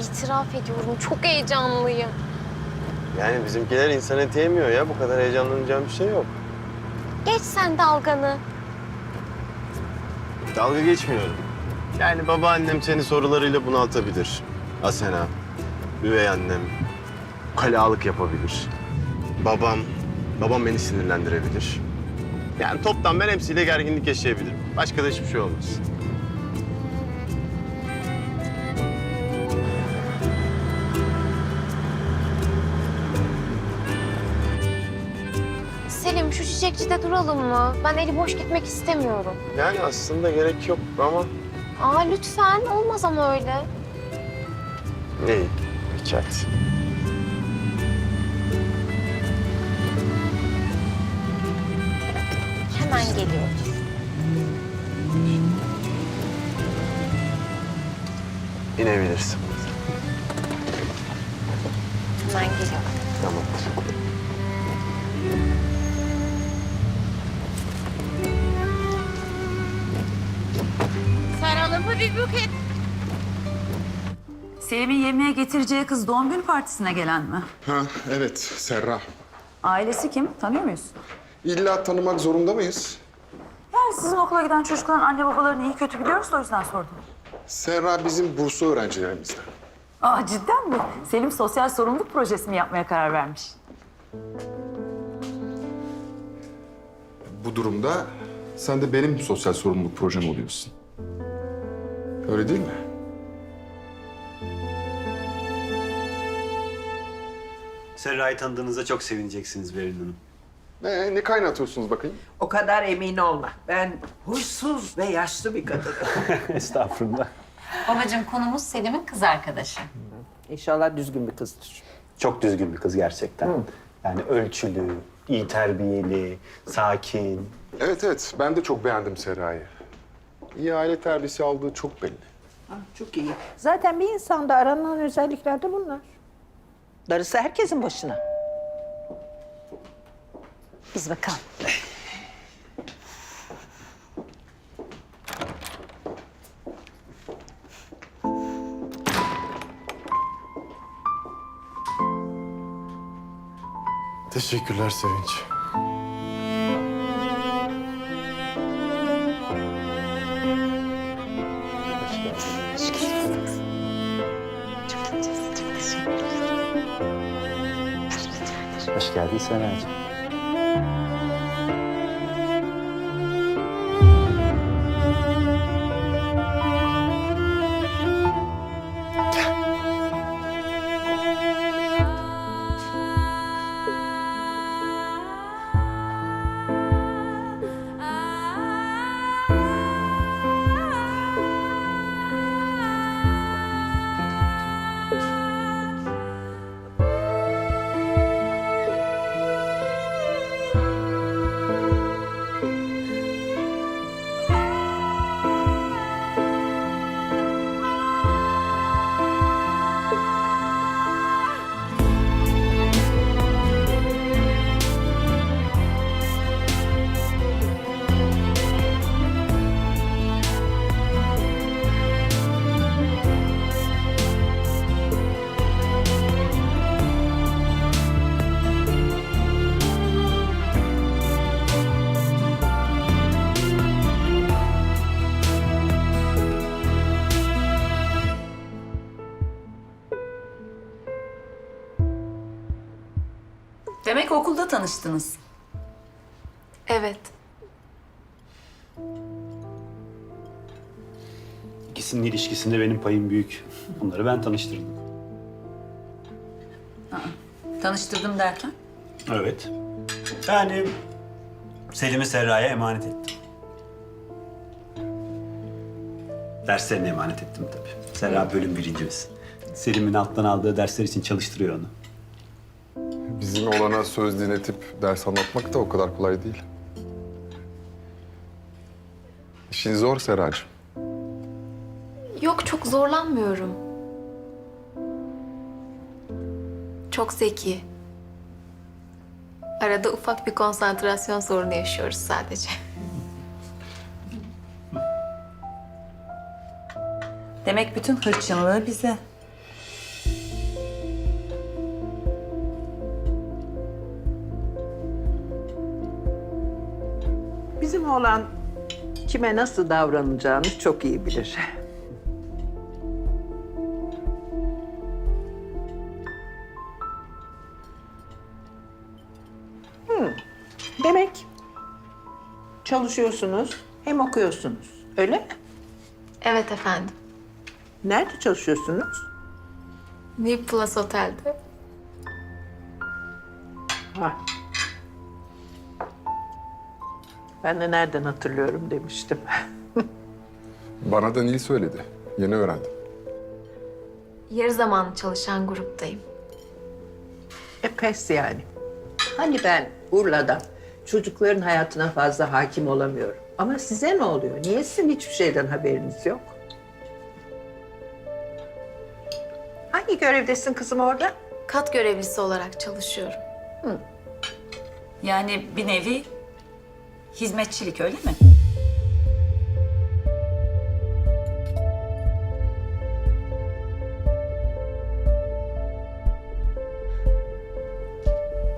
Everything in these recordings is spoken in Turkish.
itiraf ediyorum çok heyecanlıyım. Yani bizimkiler insan eti yemiyor ya. Bu kadar heyecanlanacağım bir şey yok. Geç sen dalganı. Dalga geçmiyorum. Yani babaannem seni sorularıyla bunaltabilir. Asena, üvey annem, kalalık yapabilir. Babam, babam beni sinirlendirebilir. Yani toptan ben hepsiyle gerginlik yaşayabilirim. Başka da hiçbir şey olmaz. Çiçekçide duralım mı? Ben eli boş gitmek istemiyorum. Yani aslında gerek yok ama... Aa lütfen olmaz ama öyle. İyi, peki hadi. Hemen geliyoruz. İnebilirsin. Hemen geliyorum. Tamam. Saralımı bir buket. Selim'in yemeğe getireceği kız doğum günü partisine gelen mi? Ha evet Serra. Ailesi kim? Tanıyor muyuz? İlla tanımak zorunda mıyız? Yani sizin okula giden çocukların anne babalarını iyi kötü biliyoruz da o yüzden sordum. Serra bizim burslu öğrencilerimizden. Aa cidden mi? Selim sosyal sorumluluk projesi mi yapmaya karar vermiş? Bu durumda sen de benim sosyal sorumluluk projem oluyorsun. Öyle değil mi? Serra'yı tanıdığınızda çok sevineceksiniz Berin Hanım. Ne, ne kaynatıyorsunuz bakayım? O kadar emin olma. Ben huysuz ve yaşlı bir kadınım. Estağfurullah. Babacığım konumuz Selim'in kız arkadaşı. İnşallah düzgün bir kızdır. Çok düzgün bir kız gerçekten. Yani ölçülü, iyi terbiyeli, sakin. Evet evet ben de çok beğendim Serra'yı. İyi aile terbiyesi aldığı çok belli. Ha, çok iyi. Zaten bir insanda aranan özellikler de bunlar. Darısı herkesin başına. Biz bakalım. Teşekkürler Sevinç. Hoş geldin Serra'cığım. Tanıştınız. Evet. İkisinin ilişkisinde benim payım büyük. Bunları ben tanıştırdım. Tanıştırdım derken? Evet. Yani Selim'i Serra'ya emanet ettim. Derslerine emanet ettim tabii. Serra bölüm birincimiz. Selim'in alttan aldığı dersler için çalıştırıyor onu. Bizim olana söz dinletip ders anlatmak da o kadar kolay değil. İşin zor Serracığım. Yok çok zorlanmıyorum. Çok zeki. Arada ufak bir konsantrasyon sorunu yaşıyoruz sadece. Demek bütün hırçınlığı bize. Olan kime nasıl davranacağını çok iyi bilir. Hmm, Demek çalışıyorsunuz hem okuyorsunuz. Öyle mi? Evet efendim. Nerede çalışıyorsunuz? New Plus Otel'de. Ha. Ben de nereden hatırlıyorum demiştim. Bana da Nil söyledi. Yeni öğrendim. Yarı zamanlı çalışan gruptayım. E pes yani. Hani ben Urla'da çocukların hayatına fazla hakim olamıyorum. Ama size ne oluyor? Niye sizin hiçbir şeyden haberiniz yok? Hangi görevdesin kızım orada? Kat görevlisi olarak çalışıyorum. Yani bir nevi hizmetçilik öyle mi?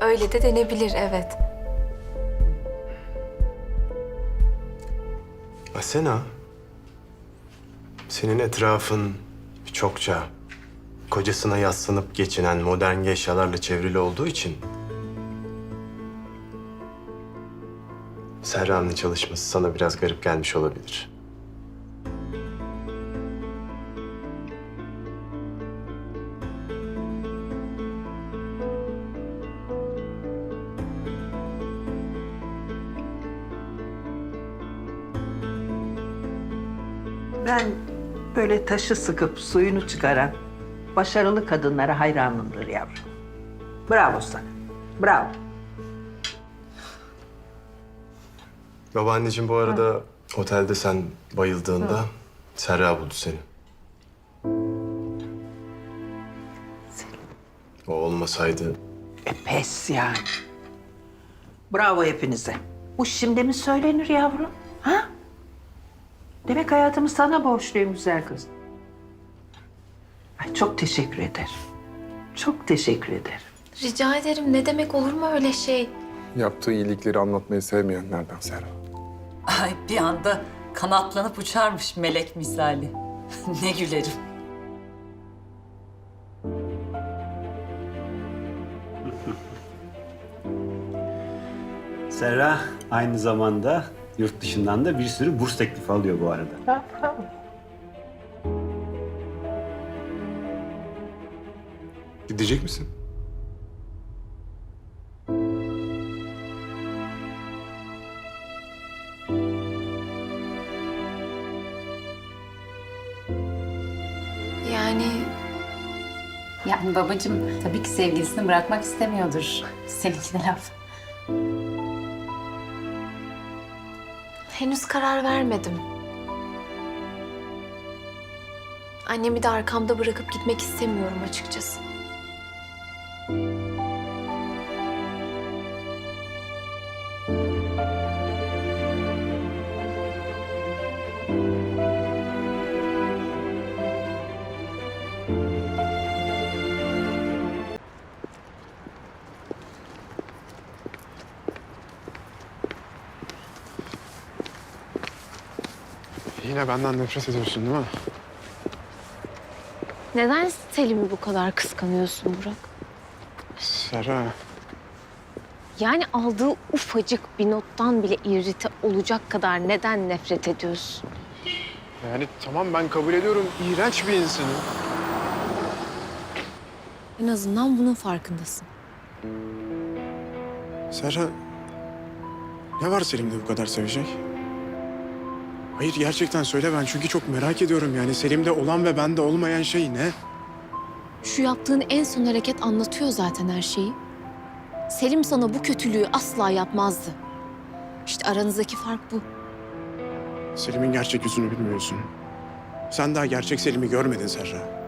Öyle de denebilir evet. Asena, senin etrafın çokça kocasına yaslanıp geçinen modern eşyalarla çevrili olduğu için Serra'nın çalışması sana biraz garip gelmiş olabilir. Ben böyle taşı sıkıp suyunu çıkaran başarılı kadınlara hayranımdır yavrum. Bravo sana. Bravo. Babaanneciğim bu arada otelde sen bayıldığında Serra buldu seni. O olmasaydı E pes yani. Bravo hepinize. Bu şimdi mi söylenir yavrum? Ha? Demek hayatımı sana borçluyum güzel kız. Ay, çok teşekkür ederim. Çok teşekkür ederim. Rica ederim ne demek olur mu öyle şey? Yaptığı iyilikleri anlatmayı sevmeyenlerden Serra. Ay bir anda kanatlanıp uçarmış melek misali. ne gülerim. Serra aynı zamanda yurt dışından da bir sürü burs teklifi alıyor bu arada. Gidecek misin? Yani babacığım tabii ki sevgilisini bırakmak istemiyordur. Seninki de laf. henüz karar vermedim. Annemi de arkamda bırakıp gitmek istemiyorum açıkçası. Yine benden nefret ediyorsun değil mi? Neden Selim'i bu kadar kıskanıyorsun Burak? Serra. Yani aldığı ufacık bir nottan bile irrite olacak kadar neden nefret ediyorsun? Yani tamam ben kabul ediyorum. iğrenç bir insanım. En azından bunun farkındasın. Serra. Ne var Selim'de bu kadar sevecek? Hayır gerçekten söyle ben çünkü çok merak ediyorum yani Selim'de olan ve bende olmayan şey ne? Şu yaptığın en son hareket anlatıyor zaten her şeyi. Selim sana bu kötülüğü asla yapmazdı. İşte aranızdaki fark bu. Selim'in gerçek yüzünü bilmiyorsun. Sen daha gerçek Selim'i görmedin Serra.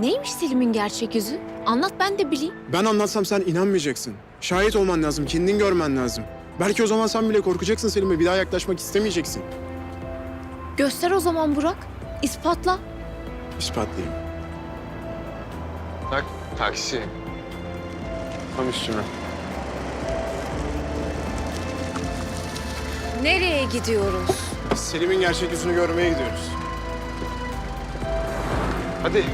Neymiş Selim'in gerçek yüzü? Anlat ben de bileyim. Ben anlatsam sen inanmayacaksın. Şahit olman lazım, kendin görmen lazım. Belki o zaman sen bile korkacaksın Selim'e bir daha yaklaşmak istemeyeceksin. Göster o zaman Burak. İspatla. İspatlayayım. Tak, taksi. Tam üstüme. Nereye gidiyoruz? Selim'in gerçek yüzünü görmeye gidiyoruz. Hadi.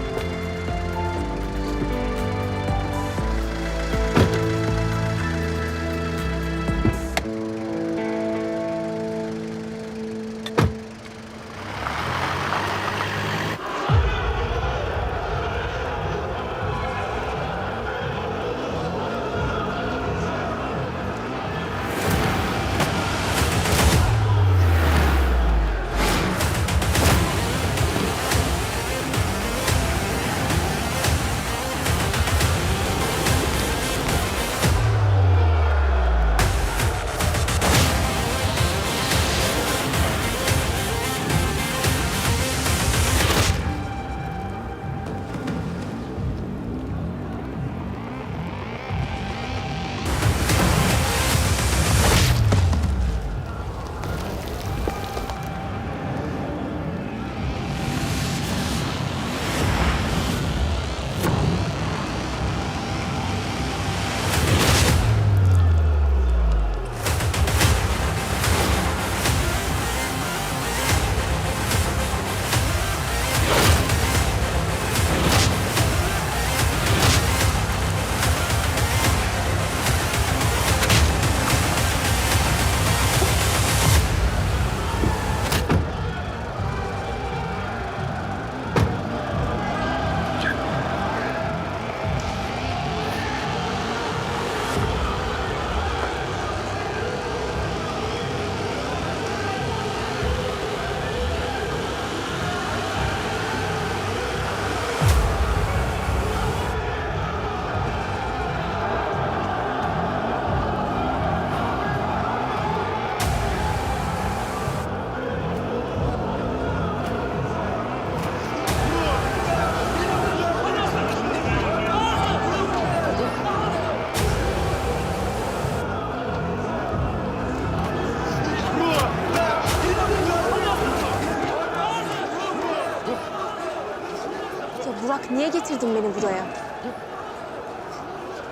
Getirdin beni buraya?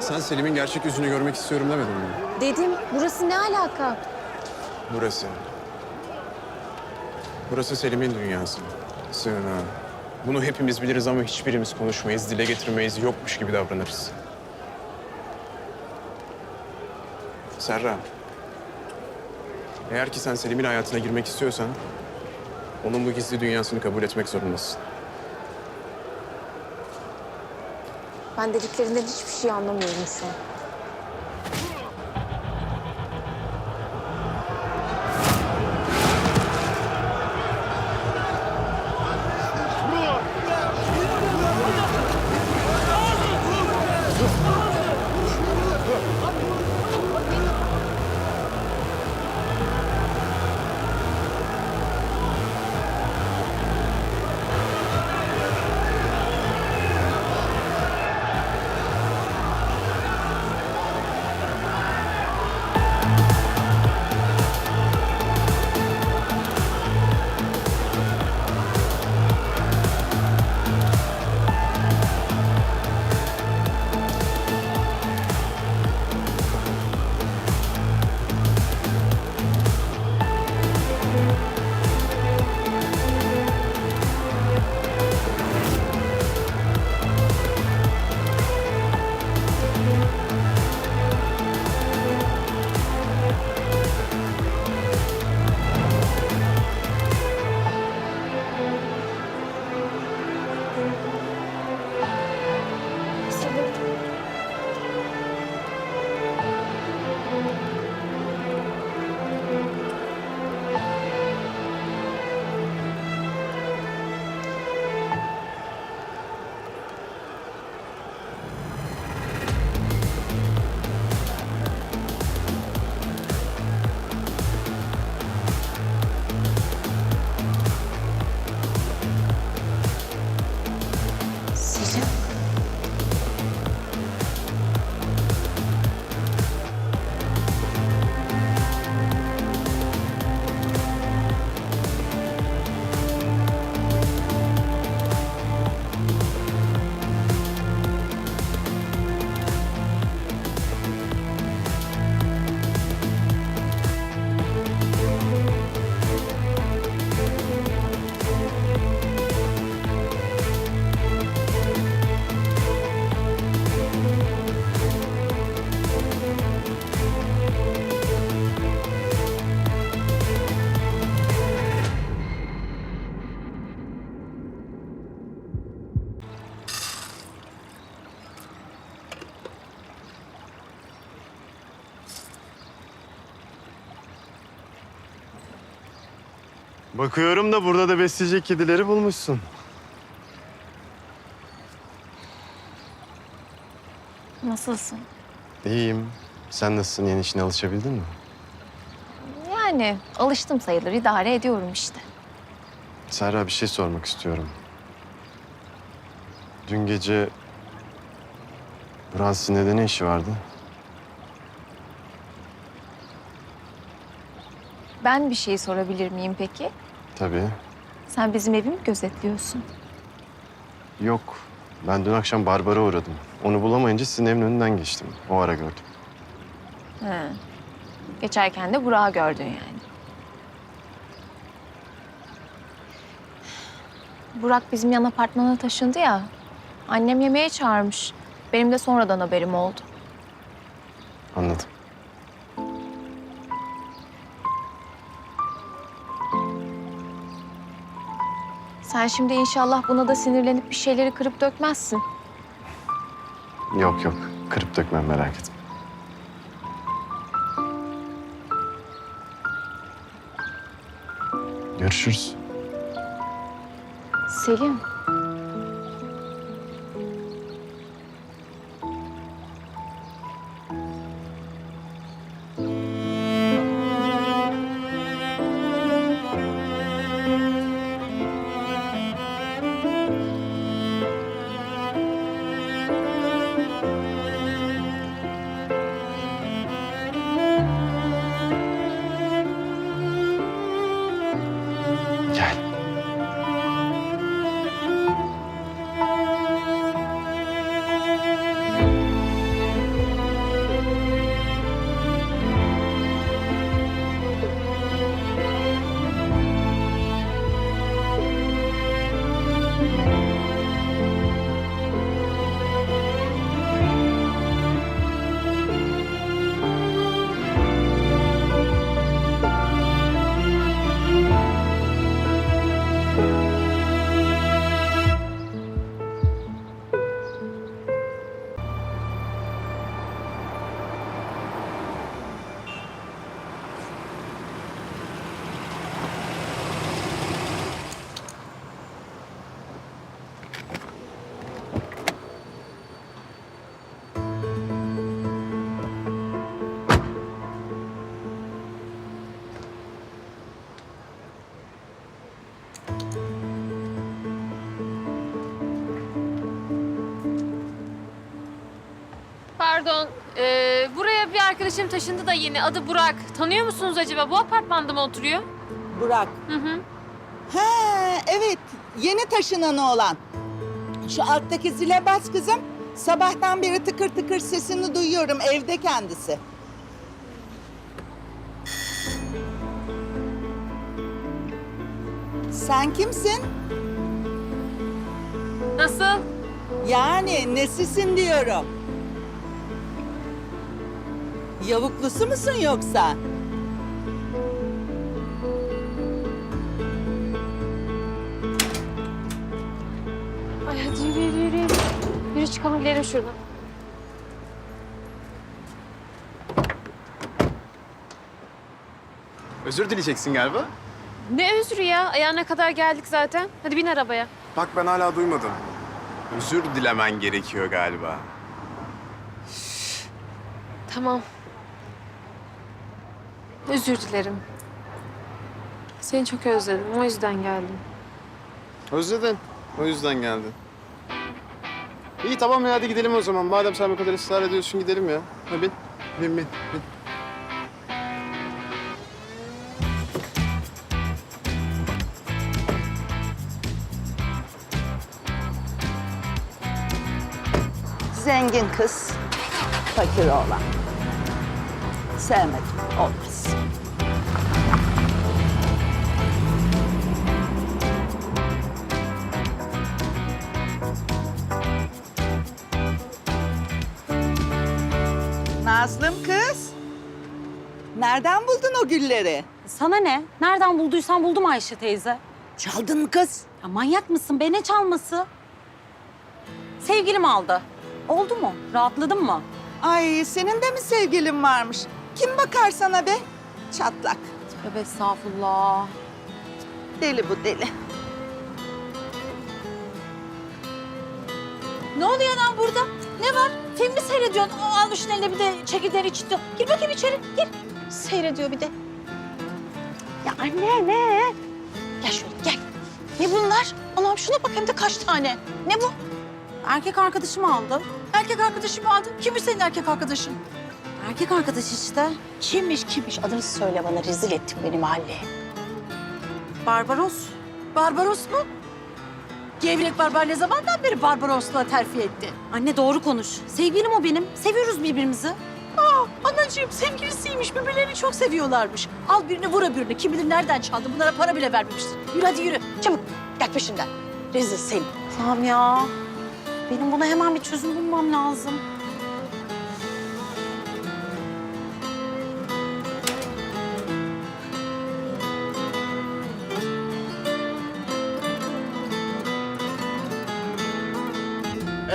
Sen Selim'in gerçek yüzünü görmek istiyorum demedin mi? Dedim burası ne alaka? Burası. Burası Selim'in dünyası. Sığınağı. Bunu hepimiz biliriz ama hiçbirimiz konuşmayız, dile getirmeyiz, yokmuş gibi davranırız. Serra. Eğer ki sen Selim'in hayatına girmek istiyorsan... ...onun bu gizli dünyasını kabul etmek zorundasın. Ben dediklerinden hiçbir şey anlamıyorum şu an. Bakıyorum da burada da besleyecek kedileri bulmuşsun. Nasılsın? İyiyim. Sen nasılsın? Yeni işine alışabildin mi? Yani alıştım sayılır. idare ediyorum işte. Serra bir şey sormak istiyorum. Dün gece Burak'ın sizinle ne işi vardı? Ben bir şey sorabilir miyim peki? Tabii. Sen bizim evi mi gözetliyorsun? Yok. Ben dün akşam Barbar'a uğradım. Onu bulamayınca sizin evin önünden geçtim. O ara gördüm. He. Geçerken de Burak'ı gördün yani. Burak bizim yan apartmana taşındı ya. Annem yemeğe çağırmış. Benim de sonradan haberim oldu. Anladım. Sen şimdi inşallah buna da sinirlenip bir şeyleri kırıp dökmezsin. Yok yok. Kırıp dökmem merak etme. Görüşürüz. Selim. Arkadaşım taşındı da yeni. Adı Burak. Tanıyor musunuz acaba? Bu apartmanda mı oturuyor? Burak. Hı hı. Ha evet yeni taşınan oğlan. Şu alttaki zile bas kızım. Sabahtan beri tıkır tıkır sesini duyuyorum evde kendisi. Sen kimsin? Nasıl? Yani nesisin diyorum. Yavuklusu musun yoksa? Ay hadi yürü yürü yürü. Yürü, çıkalım gidelim şuradan. Özür dileyeceksin galiba. Ne özrü ya? Ayağına kadar geldik zaten. Hadi bin arabaya. Bak ben hala duymadım. Özür dilemen gerekiyor galiba. Tamam. Özür dilerim. Seni çok özledim. O yüzden geldim. Özledin. O yüzden geldin. İyi tamam ya hadi gidelim o zaman. Madem sen bu kadar ısrar ediyorsun gidelim ya. Ha, bin. Bin bin bin. Zengin kız, fakir oğlan. Sevmedim, olmaz. Nazlım kız. Nereden buldun o gülleri? Sana ne? Nereden bulduysan buldum Ayşe teyze. Çaldın mı kız? Ya manyak mısın? Be ne çalması? Sevgilim aldı. Oldu mu? Rahatladın mı? Ay senin de mi sevgilin varmış? Kim bakar sana be? Çatlak. Tövbe estağfurullah. Deli bu deli. Ne oluyor lan burada? Ne var? Film mi seyrediyorsun? O almışsın eline bir de çekirdeğini içti. Gir bakayım içeri, gir. Seyrediyor bir de. Ya anne ne? Gel şöyle gel. Ne bunlar? Anam şuna bak hem de kaç tane. Ne bu? Erkek arkadaşım aldı. Erkek arkadaşım aldı. Kimmiş senin erkek arkadaşın? Erkek arkadaş işte. Kimmiş kimmiş? Adını söyle bana rezil ettin beni mahalleye. Barbaros. Barbaros mu? Gevrek Barbar ne zamandan beri Barbaros'la terfi etti? Anne doğru konuş. Sevgilim o benim. Seviyoruz birbirimizi. Aa, anacığım sevgilisiymiş. Birbirlerini çok seviyorlarmış. Al birini vur öbürünü. Kim bilir nereden çaldı. Bunlara para bile vermemişsin. Yürü hadi yürü. Çabuk gel peşinden. Rezil seni. Tamam ya. Benim buna hemen bir çözüm bulmam lazım.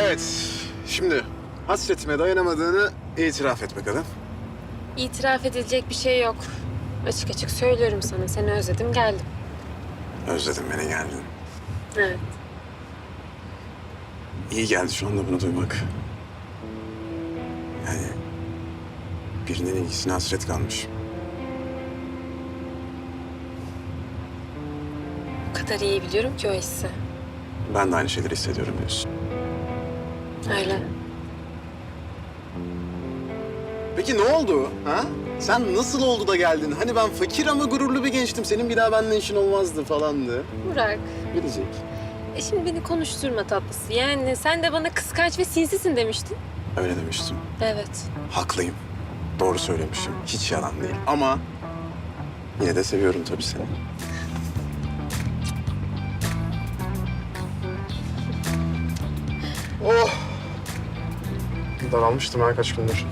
Evet. Şimdi hasretime dayanamadığını itiraf et bakalım. İtiraf edilecek bir şey yok. Açık açık söylüyorum sana. Seni özledim geldim. Özledim beni geldin. Evet. İyi geldi şu anda bunu duymak. Yani birinin ilgisine hasret kalmış. O kadar iyi biliyorum ki o hissi. Ben de aynı şeyleri hissediyorum diyorsun. Öyle. Peki ne oldu? Ha? Sen nasıl oldu da geldin? Hani ben fakir ama gururlu bir gençtim. Senin bir daha benimle işin olmazdı falandı. Burak. Gelecek. E şimdi beni konuşturma tatlısı. Yani sen de bana kıskanç ve sinsisin demiştin. Öyle demiştim. Evet. Haklıyım. Doğru söylemişim. Hiç yalan değil. Ama yine de seviyorum tabii seni. Daralmıştım ha kaç gündür.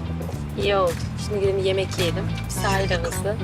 İyi oldu. Şimdi gidelim yemek yiyelim. Sahil havası.